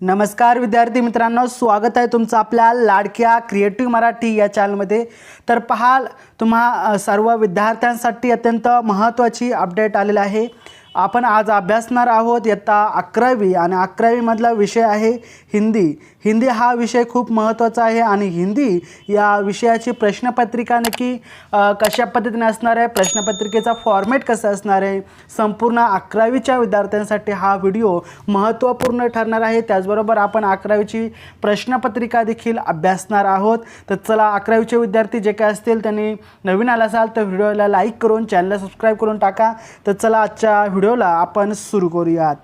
नमस्कार विद्यार्थी मित्रांनो स्वागत आहे तुमचं आपल्या लाडक्या क्रिएटिव्ह मराठी या चॅनलमध्ये तर पहाल तुम्हा सर्व विद्यार्थ्यांसाठी अत्यंत महत्त्वाची अपडेट आलेली आहे. आपण आज अभ्यासणार आहोत इयत्ता अकरावी. आणि अकरावीमधला विषय आहे हिंदी. हिंदी हा विषय खूप महत्त्वाचा आहे आणि हिंदी या विषयाची प्रश्नपत्रिका नक्की कशा पद्धतीने असणार आहे प्रश्नपत्रिकेचा फॉर्मॅट कसा असणार आहे संपूर्ण अकरावीच्या विद्यार्थ्यांसाठी हा व्हिडिओ महत्त्वपूर्ण ठरणार आहे. त्याचबरोबर आपण अकरावीची प्रश्नपत्रिका देखील अभ्यासणार आहोत. तर चला अकरावीचे विद्यार्थी जे काय असतील त्यांनी नवीन आला असाल तर व्हिडिओला लाईक करून चॅनलला सबस्क्राईब करून टाका. तर चला आजच्या व्हिडिओ व्हिडिओला आपण सुरू करूयात.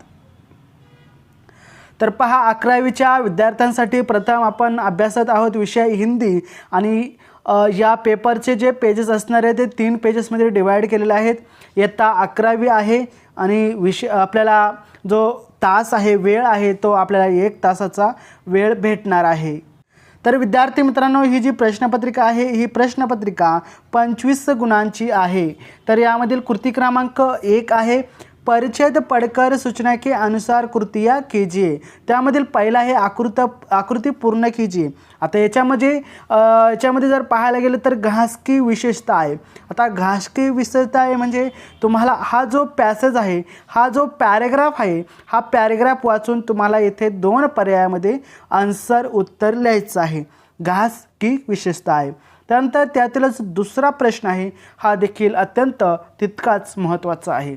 तर पहा अकरावीच्या विद्यार्थ्यांसाठी प्रथम आपण अभ्यासत आहोत विषय हिंदी आणि या पेपरचे जे पेजेस असणार आहे ते तीन पेजेसमध्ये डिवाईड केलेले आहेत. इयत्ता अकरावी आहे आणि विषय आपल्याला जो तास आहे वेळ आहे तो आपल्याला एक तासाचा वेळ भेटणार आहे. तर विद्यार्थी मित्रांनो ही जी प्रश्नपत्रिका आहे ही प्रश्नपत्रिका पंचवीस गुणांची आहे. तर यामधील कृती क्रमांक एक आहे. परिच्छेद पडकर सूचना के अनुसार कृतिया कीजिए. त्यामधील पहिला आहे आकृत आकृती पूर्ण कीजिए. आता याच्यामध्ये याच्यामध्ये जर पाहायला गेलं तर घासकी विशेषता आहे. आता घासकी विशेषता आहे म्हणजे तुम्हाला हा जो पॅसेज आहे हा जो पॅरेग्राफ आहे हा पॅरेग्राफ वाचून तुम्हाला येथे दोन पर्यायामध्ये आन्सर उत्तर लिहायचं आहे. घास की विशेषता आहे. त्यानंतर त्यातीलच दुसरा प्रश्न आहे. हा देखील अत्यंत तितकाच महत्त्वाचा आहे.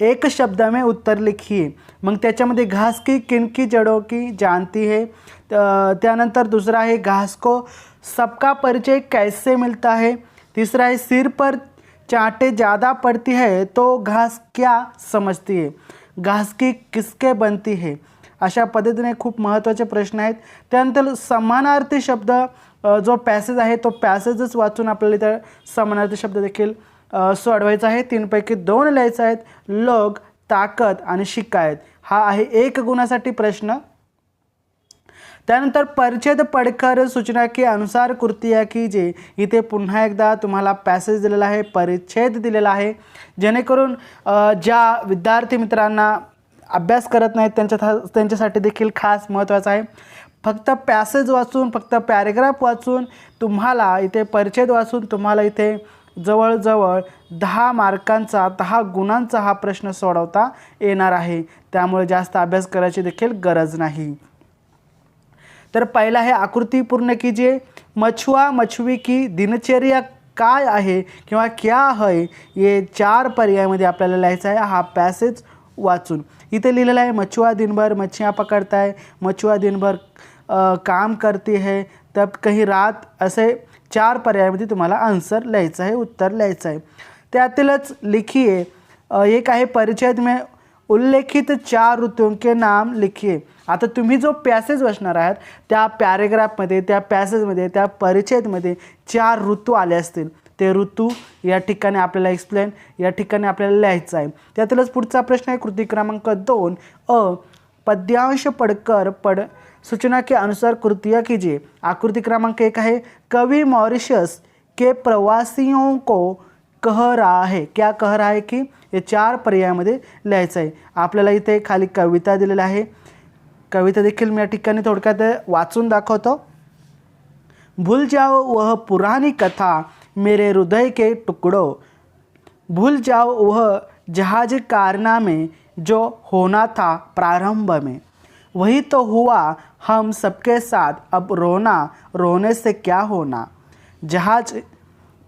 एक शब्द में उत्तर लिखिए मग त्याच्यामध्ये घास की किनकी जड़ों की जानती है. त्यानंतर दुसरा आहे घास को सबका परिचय कैसे मिलता है? तीसरा है सिर पर चाटे ज़्यादा पड़ती है तो घास क्या समजती है? घास की किसके बनती है? अशा पद्धतीने खूप महत्त्वाचे प्रश्न आहेत. त्यानंतर समानार्थी शब्द जो पॅसेज आहे तो पॅसेजच वाचून आपल्याला इथं समानार्थी शब्द देखील सोडवायचा आहे. तीनपैकी दोन लिहायचं आहेत. लोक ताकद आणि शिकायत. हा आहे एक गुणासाठी प्रश्न. त्यानंतर परिच्छेद पडकर सूचना के अनुसार कृतिया जे इथे पुन्हा एकदा तुम्हाला पॅसेज दिलेला आहे परिच्छेद दिलेला आहे. जेणेकरून ज्या विद्यार्थी मित्रांना अभ्यास करत नाहीत त्यांच्या त्यांच्यासाठी देखील खास महत्त्वाचं आहे. फक्त पॅसेज वाचून फक्त पॅरेग्राफ वाचून तुम्हाला इथे परिच्छेद वाचून तुम्हाला इथे जवळजवळ दहा मार्कांचा दहा गुणांचा हा प्रश्न सोडवता येणार आहे. त्यामुळे जास्त अभ्यास करायची देखील गरज नाही. तर पहिला आहे आकृती पूर्ण कीजिए मछुआ मछवी की दिनचर्या काय आहे किंवा क्या है हे चार पर्यायामध्ये आपल्याला लिहायचं आहे. हा पॅसेज वाचून. इथे लिहिलेलं आहे मछुआ दिनभर मच्छियाँ पकडताय मछुआ दिनभर काम करती है तब कहीं रात असे चार पर्यायामध्ये तुम्हाला आन्सर लिहायचं आहे उत्तर लिहायचं आहे. त्यातीलच लिखिए एक आहे परिचयात में उल्लेखित चार ऋतूं के नाम लिखिए आता तुम्ही जो पॅसेज वाचणार आहात त्या पॅरेग्राफमध्ये त्या पॅसेजमध्ये त्या परिचयमध्ये चार ऋतू आले असतील. ते ऋतू या ठिकाणी आपल्याला एक्सप्लेन या ठिकाणी आपल्याला लिहायचं आहे. त्यातीलच पुढचा प्रश्न आहे कृती क्रमांक दोन अ पद्यांश पडकर पड. सूचना के अनुसार कृतियाँ कीजिए. आकृति क्रमांक एक है कवि मॉरिशस के प्रवासियों को कह रहा है. क्या कह रहा है की? हे चार पर्यायामध्ये लिहायचं आहे. आपल्याला इथे खाली कविता दिलेली आहे. कविता देखील मी या ठिकाणी थोडक्यात वाचून दाखवतो. भूल जाओ वह पुरानी कथा मेरे हृदय के टुकडो. भूल जाओ वह जहाज कारनामे जो होना था प्रारंभ में। वही तो हुआ हम सबके साथ अब रोना रोने से क्या होना? जहाज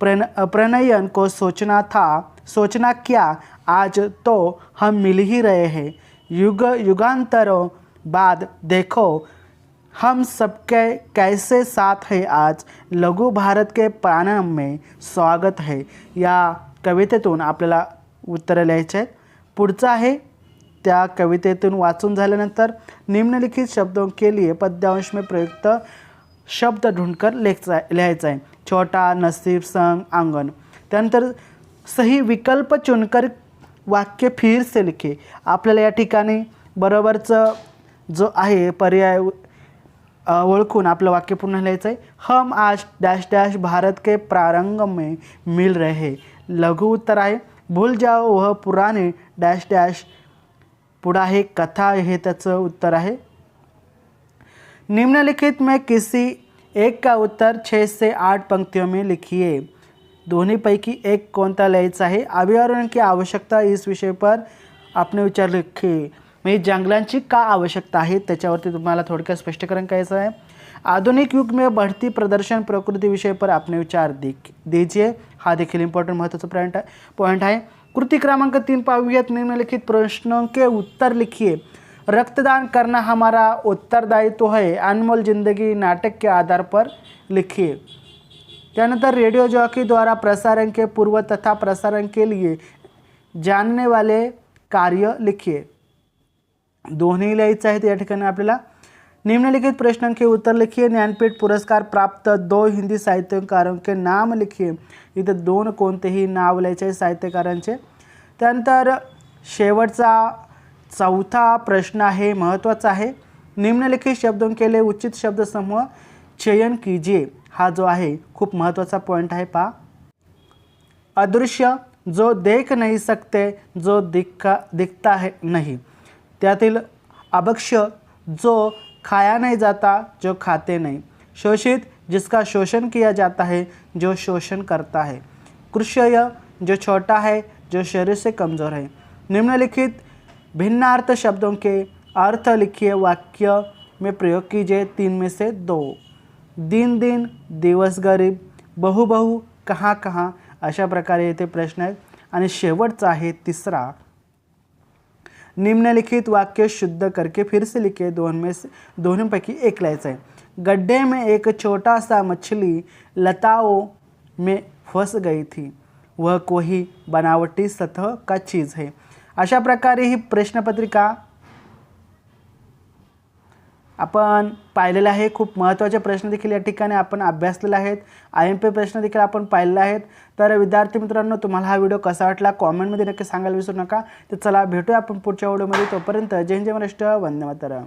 प्रण प्रणयन को सोचना था सोचना क्या? आज तो हम मिल ही रहे हैं। युग युगांतरों बाद देखो हम सबके कैसे साथ है आज? लघु भारत के प्राणम में स्वागत है। या कवितेतून आपल्याला उत्तरं लिहायचे आहेत पुढचं आहे त्या कवितेतून वाचून झाल्यानंतर निम्नलिखित शब्दों के लिए पद्यांश में प्रयुक्त शब्द ढूंढकर लिहायचा लिहायचा आहे. छोटा नसीब संग आंगन त्यानंतर सही विकल्प चुनकर वाक्य फिर से लिखे. आपल्याला या ठिकाणी बरोबरचं जो आहे पर्याय ओळखून आपलं वाक्य पुन्हा लिहायचं आहे. हम आज डॅश डॅश भारत के प्रारंग में मिल रहे. लघु उत्तर आहे. भूल जाओ वह पुराने डॅश डॅश पुढं आहे कथा हे त्याचं उत्तर आहे. निम्नलिखित में किसी एक का उत्तर छः से आठ पंक्तियों में लिखिए। दोन्हीपैकी एक कोणता लिहायचा आहे? अभयारण्य की आवश्यकता इस विषय पर आपने विचार लिखे. म्हणजे जंगलांची का आवश्यकता आहे? त्याच्यावरती तुम्हाला थोडक्यात स्पष्टीकरण करायचं आहे. आधुनिक युग में बढ़ती प्रदर्शन प्रकृति विषय पर आपने विचार दिख दीजिए. हा देखील इम्पॉर्टंट महत्त्वाचा पॉइंट आहे. पॉइंट आहे. कृती क्रमांक तीन पाहूयात. निम्नलिखित प्रश्नों के उत्तर लिखिए रक्तदान करना हमारा उत्तरदायित्व है अनमोल जिंदगी नाटक के आधार पर लिखिए त्यानंतर रेडियो जॉकी द्वारा प्रसारण के पूर्व तथा प्रसारण के लिए जानने वाले कार्य लिखिए दोन्ही लिहायचं आहेत या ठिकाणी आपल्याला निम्नलिखित प्रश्न के उत्तर लिखिए। ज्ञानपीठ पुरस्कार प्राप्त दो हिंदी साहित्यकारों के नाम लिखिए। इथे दोन कोणतेही नाव लिहायचे आहे साहित्यकारांचे त्यानंतर शेवटचा चौथा प्रश्न आहे महत्त्वाचा आहे। निम्नलिखित शब्दों के लिए उचित शब्द समूह चयन कीजिए। हा जो आहे खूप महत्त्वाचा पॉईंट आहे पहा। अदृश्य जो देख नाही सकते जो दिखा दिखता है नहीं। त्यातील अभक्ष्य जो खाया नहीं जाता जो खाते नहीं। शोषित जिसका शोषण किया जाता है जो शोषण करता है। कृष्य जो छोटा है जो शरीर से कमज़ोर है। निम्नलिखित भिन्नार्थ शब्दों के अर्थ लिखिए वाक्य में प्रयोग कीजिए तीन में से दो। दिन दिन दिवस गरीब बहु बहु कहाँ कहाँ अशा प्रकारे येथे प्रश्न आहेत आणि शेवटचा आहे तिसरा। निम्नलिखित वाक्य शुद्ध करके फिर से लिखे दोन में से दोनों पैकी एक लिहायचं आहे गड्ढे में एक छोटा सा मछली लताओं में फंस गई थी। वह कोई बनावटी सतह का चीज़ है। अशा प्रकारे ही प्रश्नपत्रिका आपण पाहिलेलं आहे खूप महत्त्वाचे प्रश्न देखील या ठिकाणी आपण अभ्यासलेले आहेत. आय एम पी प्रश्न देखील आपण पाहिलेले आहेत. तर विद्यार्थी मित्रांनो तुम्हाला हा व्हिडिओ कसा वाटला कॉमेंटमध्ये नक्की सांगायला विसरू नका. तर चला भेटूया आपण पुढच्या व्हिडिओमध्ये. तोपर्यंत जय हिंद जय महाराष्ट्र. वंदे मातरम.